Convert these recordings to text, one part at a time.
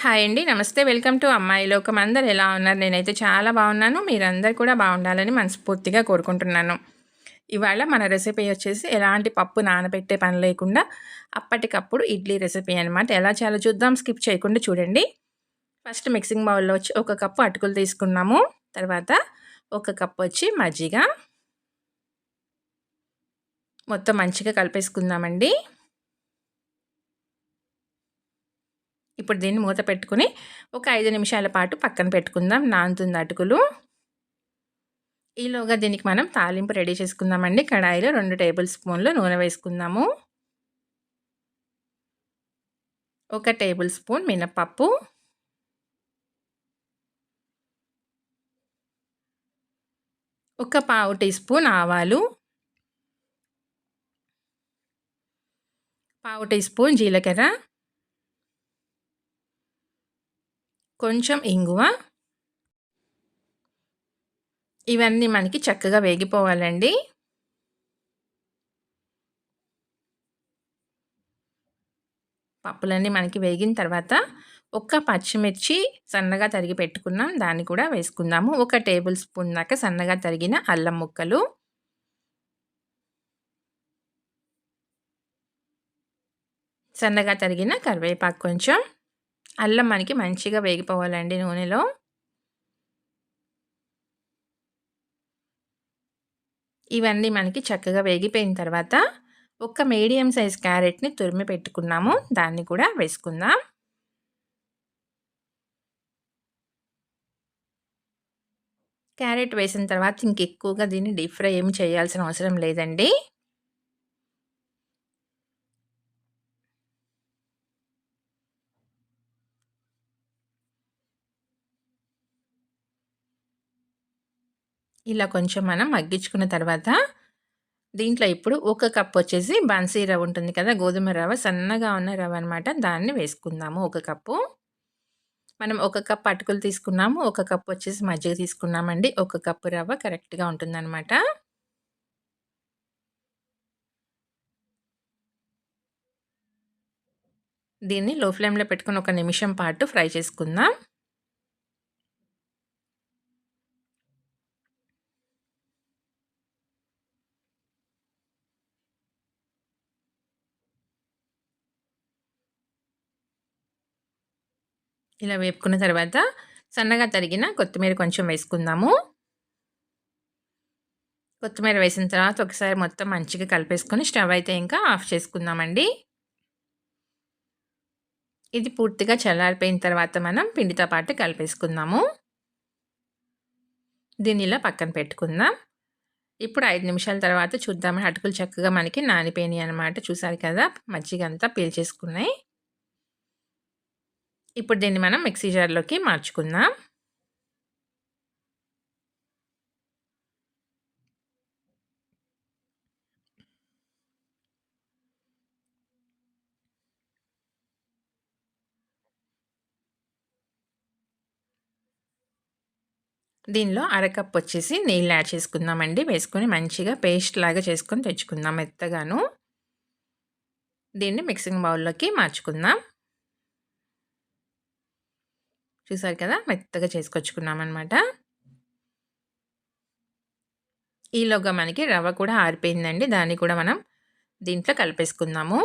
Hi అండి. నమస్తే. Welcome to అమ్మాయి లోకం. అందరు ఎలా ఉన్నారు? నేనైతే చాలా బాగున్నాను. మీరందరు కూడా బాగుండాలని మనస్ఫూర్తిగా కోరుకుంటున్నాను. ఇవాళ మన రెసిపీ వచ్చేసి ఎలాంటి పప్పు నానబెట్టే పని లేకుండా అప్పటికప్పుడు ఇడ్లీ రెసిపీ అనమాట ఎలా చాలా చూద్దాం. స్కిప్ చేయకుండా చూడండి. ఫస్ట్ మిక్సింగ్ బౌల్లో వచ్చి ఒక కప్పు అటుకులు తీసుకున్నాము. తర్వాత ఒక కప్పు వచ్చి మజ్జిగ. మొత్తం మంచిగా కలిపేసుకుందామండి. ఇప్పుడు దీన్ని మూత పెట్టుకుని ఒక ఐదు నిమిషాల పాటు పక్కన పెట్టుకుందాం. నానుతుంది అటుకులు. ఈలోగా దీనికి మనం తాలింపు రెడీ చేసుకుందామండి. కడాయిలో రెండు టేబుల్ స్పూన్లు నూనె వేసుకుందాము. ఒక టేబుల్ స్పూన్ మినప్పప్పు. ఒక పావు టీ స్పూన్ ఆవాలు. పావు టీ స్పూన్ జీలకర్ర. కొంచెం ఇంగువ. ఇవన్నీ మనకి చక్కగా వేగిపోవాలండి. పప్పులన్నీ మనకి వేగిన తర్వాత ఒక్క పచ్చిమిర్చి సన్నగా తరిగి పెట్టుకున్నాం. దాన్ని కూడా వేసుకుందాము. ఒక టేబుల్ స్పూన్ దాకా సన్నగా తరిగిన అల్లం ముక్కలు. సన్నగా తరిగిన కరివేపాకు కొంచెం. అల్లం మనకి మంచిగా వేగిపోవాలండి నూనెలో. ఇవన్నీ మనకి చక్కగా వేగిపోయిన తర్వాత ఒక మీడియం సైజ్ క్యారెట్ని తురిమి పెట్టుకున్నాము. దాన్ని కూడా వేసుకుందాం. క్యారెట్ వేసిన తర్వాత ఇంకెక్కువగా దీన్ని డీప్ ఫ్రై ఏమి చేయాల్సిన అవసరం లేదండి. ఇలా కొంచెం మనం మగ్గించుకున్న తర్వాత దీంట్లో ఇప్పుడు ఒక కప్ వచ్చేసి బన్సీ రవ్వ ఉంటుంది కదా గోధుమ రవ్వ సన్నగా ఉన్న రవ్వ అనమాట దాన్ని వేసుకుందాము ఒక కప్పు. మనం ఒక కప్ అటుకులు తీసుకున్నాము ఒక కప్ వచ్చేసి మజ్జిగ తీసుకున్నామండి. ఒక కప్పు రవ్వ కరెక్ట్గా ఉంటుందన్నమాట. దీన్ని లో ఫ్లేమ్లో పెట్టుకుని ఒక నిమిషం పాటు ఫ్రై చేసుకుందాం. ఇలా వేపుకున్న తర్వాత సన్నగా తరిగిన కొత్తిమీర కొంచెం వేసుకుందాము. కొత్తిమీర వేసిన తర్వాత ఒకసారి మొత్తం మంచిగా కలిపేసుకొని స్టవ్ అయితే ఇంకా ఆఫ్ చేసుకుందామండి. ఇది పూర్తిగా చల్లారిపోయిన తర్వాత మనం పిండితో పాటు కలిపేసుకుందాము. దీన్ని ఇలా పక్కన పెట్టుకుందాం. ఇప్పుడు ఐదు నిమిషాల తర్వాత చూద్దామని అటుకులు చక్కగా మనకి నానిపోయినాయి అనమాట చూసారు కదా? మజ్జిగ అంతా పీల్చేసుకున్నాయి ఇప్పుడు దీన్ని మనం మిక్సీ జార్లోకి మార్చుకుందాం. దీనిలో అరకప్ వచ్చేసి నీళ్ళు యాడ్ చేసుకుందామండి. వేసుకొని మంచిగా పేస్ట్ లాగా చేసుకొని తెచ్చుకుందాం మెత్తగాను. దీన్ని మిక్సింగ్ బౌల్లోకి మార్చుకుందాం. చూసారు కదా? మెత్తగా చేసుకొచ్చుకున్నామన్నమాట. ఈలోగా మనకి రవ్వ కూడా ఆరిపోయిందండి. దాన్ని కూడా మనం దీంట్లో కలిపేసుకుందాము.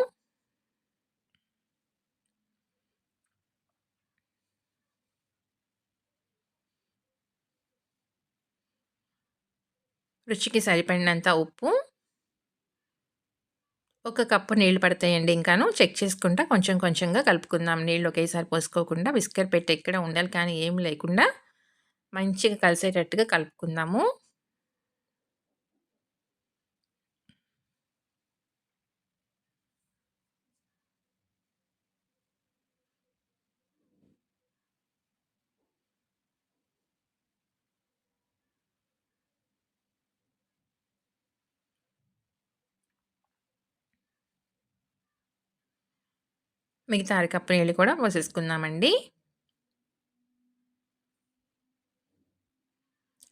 రుచికి సరిపడినంత ఉప్పు. ఒక కప్పు నీళ్ళు పడతాయండి ఇంకాను. చెక్ చేసుకుంటా కొంచెం కొంచెంగా కలుపుకుందాం. నీళ్ళు ఒకేసారి పోసుకోకుండా విస్కర్ పెట్టి ఎక్కడ ఉండాలి కానీ ఏం లేకుండా మంచిగా కలిసేటట్టుగా కలుపుకుందాము. మిగతా అరకప్పు నీళ్ళు కూడా పోసేసుకుందామండి.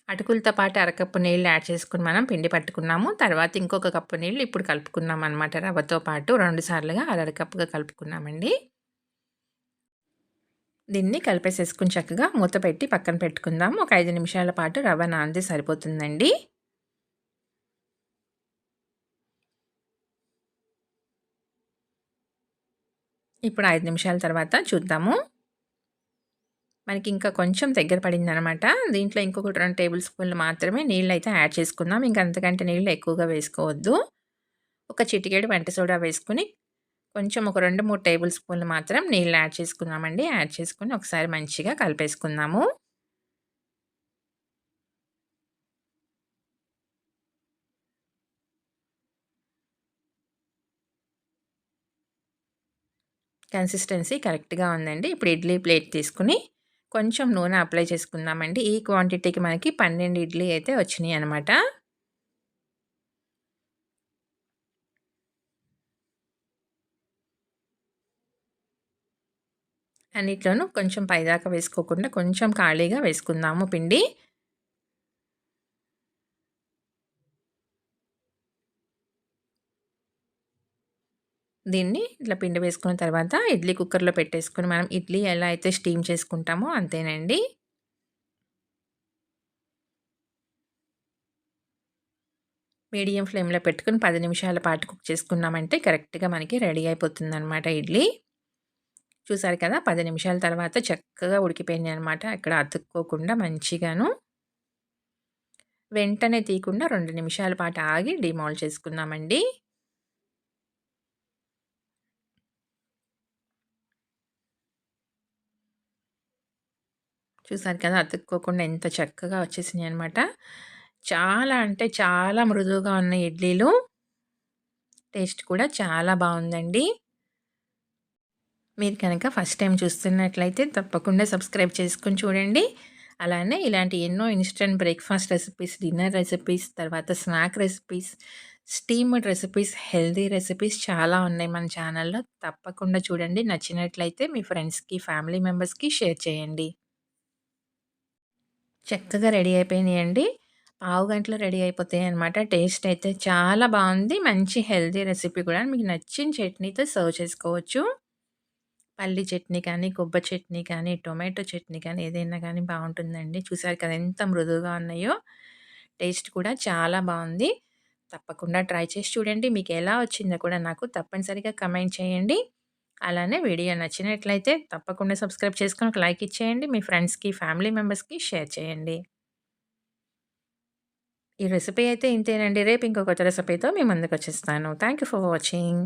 అటుకులతో పాటు అరకప్పు నీళ్ళు యాడ్ చేసుకుని మనం పిండి పట్టుకున్నాము. తర్వాత ఇంకొక కప్పు నీళ్ళు ఇప్పుడు కలుపుకున్నాం అనమాట రవ్వతో పాటు. రెండు సార్లుగా అరకప్పుగా కలుపుకున్నామండి. దీన్ని కలిపేసేసుకుని చక్కగా మూత పెట్టి పక్కన పెట్టుకుందాం ఒక ఐదు నిమిషాల పాటు రవ్వ నాంది సరిపోతుందండి. ఇప్పుడు ఐదు నిమిషాల తర్వాత చూద్దాము. మనకి ఇంకా కొంచెం దగ్గర పడింది అనమాట దీంట్లో ఇంకొకటి రెండు టేబుల్ స్పూన్లు మాత్రమే నీళ్ళు అయితే యాడ్ చేసుకుందాం. ఇంకా అంతకంటే నీళ్ళు ఎక్కువగా వేసుకోవద్దు. ఒక చిటికేడు వంట సోడా వేసుకుని కొంచెం ఒక రెండు మూడు టేబుల్ స్పూన్లు మాత్రం నీళ్ళు యాడ్ చేసుకుందామండి. యాడ్ చేసుకుని ఒకసారి మంచిగా కలిపేసుకుందాము. కన్సిస్టెన్సీ కరెక్ట్గా ఉందండి. ఇప్పుడు ఇడ్లీ ప్లేట్ తీసుకుని కొంచెం నూనె అప్లై చేసుకుందామండి. ఈ క్వాంటిటీకి మనకి పన్నెండు ఇడ్లీ అయితే వచ్చినాయి అనమాట అన్నిట్లోనూ కొంచెం పైదాకా వేసుకోకుండా కొంచెం ఖాళీగా వేసుకుందాము పిండి. దీన్ని ఇట్లా పిండి వేసుకున్న తర్వాత ఇడ్లీ కుక్కర్లో పెట్టేసుకొని మనం ఇడ్లీ ఎలా అయితే స్టీమ్ చేసుకుంటామో అంతేనండి. మీడియం ఫ్లేమ్లో పెట్టుకుని పది నిమిషాల పాటు కుక్ చేసుకున్నామంటే కరెక్ట్గా మనకి రెడీ అయిపోతుంది అనమాట ఇడ్లీ. చూసారు కదా పది నిమిషాల తర్వాత చక్కగా ఉడికిపోయింది అనమాట ఇక్కడ అతుక్కోకుండా మంచిగాను. వెంటనే తీయకుండా రెండు నిమిషాల పాటు ఆగి డిమాల్ చేసుకుందామండి. చూసారు కదా! అతుక్కోకుండా ఎంత చక్కగా వచ్చేసినాయి అనమాట చాలా అంటే చాలా మృదువుగా ఉన్నాయి ఇడ్లీలు. టేస్ట్ కూడా చాలా బాగుందండి. మీరు కనుక ఫస్ట్ టైం చూస్తున్నట్లయితే తప్పకుండా సబ్స్క్రైబ్ చేసుకొని చూడండి. అలానే ఇలాంటి ఎన్నో instant breakfast recipes dinner recipes తర్వాత snack recipes steamed recipes healthy recipes చాలా ఉన్నాయి మన ఛానల్లో. తప్పకుండా చూడండి. నచ్చినట్లయితే మీ ఫ్రెండ్స్కి ఫ్యామిలీ మెంబర్స్కి షేర్ చేయండి. చక్కగా రెడీ అయిపోయినాయండి. పావు గంటలో రెడీ అయిపోతాయి అనమాట టేస్ట్ అయితే చాలా బాగుంది. మంచి హెల్తీ రెసిపీ కూడా. మీకు నచ్చిన చట్నీతో సర్వ్ చేసుకోవచ్చు. పల్లి చట్నీ కానీ కొబ్బరి చట్నీ కానీ టొమాటో చట్నీ కానీ ఏదైనా కానీ బాగుంటుందండి. చూసారు కదా ఎంత మృదువుగా ఉన్నాయో. టేస్ట్ కూడా చాలా బాగుంది. తప్పకుండా ట్రై చేసి చూడండి. మీకు ఎలా వచ్చిందో కూడా నాకు తప్పనిసరిగా కమెంట్ చేయండి. అలానే వీడియో నచ్చినట్లయితే తప్పకుండా సబ్స్క్రైబ్ చేసుకొని ఒక లైక్ ఇచ్చేయండి. మీ ఫ్రెండ్స్కి ఫ్యామిలీ మెంబర్స్కి షేర్ చేయండి. ఈ రెసిపీ అయితే ఇంతేనండి. రేపు ఇంకొక రెసిపీతో మీ ముందుకు వచ్చేస్తాను. Thank you for watching.